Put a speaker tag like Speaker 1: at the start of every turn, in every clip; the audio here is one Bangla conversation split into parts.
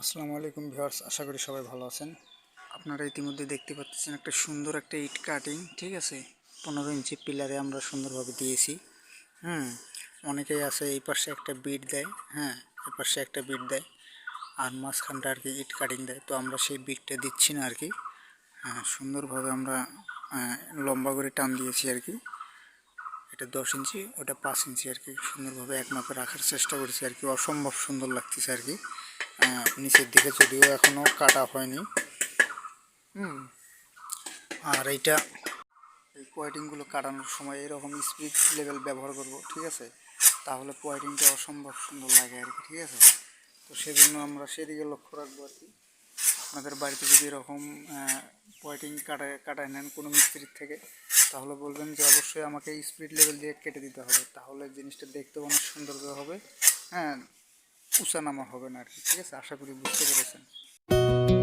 Speaker 1: আসসালামু আলাইকুম ভিউয়ার্স, আশা করি সবাই ভালো আছেন। আপনারা ইতিমধ্যে দেখতে পাচ্ছেন একটা সুন্দর একটা ইট কাটিং, ঠিক আছে? পনেরো ইঞ্চি পিলারে আমরা সুন্দরভাবে দিয়েছি, হুম? অনেকেই আছে এই পাশে একটা বিট দেয় হ্যাঁ এই পাশে একটা বিট দেয়, আর মাঝখানটা আর কি ইট কাটিং দেয়। তো আমরা সেই বিটটা দিচ্ছি না আর কি। হ্যাঁ সুন্দরভাবে আমরা লম্বা করে টান দিয়েছি আর কি। এটা দশ ইঞ্চি, ওটা পাঁচ ইঞ্চি আর কি। সুন্দরভাবে এক মাপে রাখার চেষ্টা করেছি আর কি। অসম্ভব সুন্দর লাগতেছে আর কি। নিচের দিকে যদিও এখনও কাটা হয়নি। হুম, আর এইটা এই পয়েটিংগুলো কাটানোর সময় এরকম স্পিড লেভেল ব্যবহার করব, ঠিক আছে? তাহলে পয়েটিংটা অসম্ভব সুন্দর লাগে আর কি, ঠিক আছে? তো সেজন্য আমরা সেদিকে লক্ষ্য রাখব আর কি। আপনাদের বাড়িতে যদি এরকম পয়েটিং কাটায় কাটায় নেন কোনো মিস্ত্রির থেকে, তাহলে বলবেন যে অবশ্যই আমাকে স্পিড লেভেল দিয়ে কেটে দিতে হবে। তাহলে জিনিসটা দেখতেও অনেক সুন্দর হবে। হ্যাঁ উঁচা নামা হবে না আর কি ঠিক আছে? আশা করি বুঝতে পেরেছেন।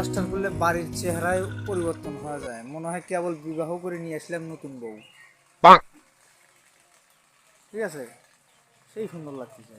Speaker 1: প্লাস্টার করলে বাড়ির চেহারায় পরিবর্তন হওয়া যায়। মনে হয় কেবল বিবাহ করে নিয়ে আসলাম নতুন বউ। ঠিক আছে? সেই সুন্দর লাগতেছে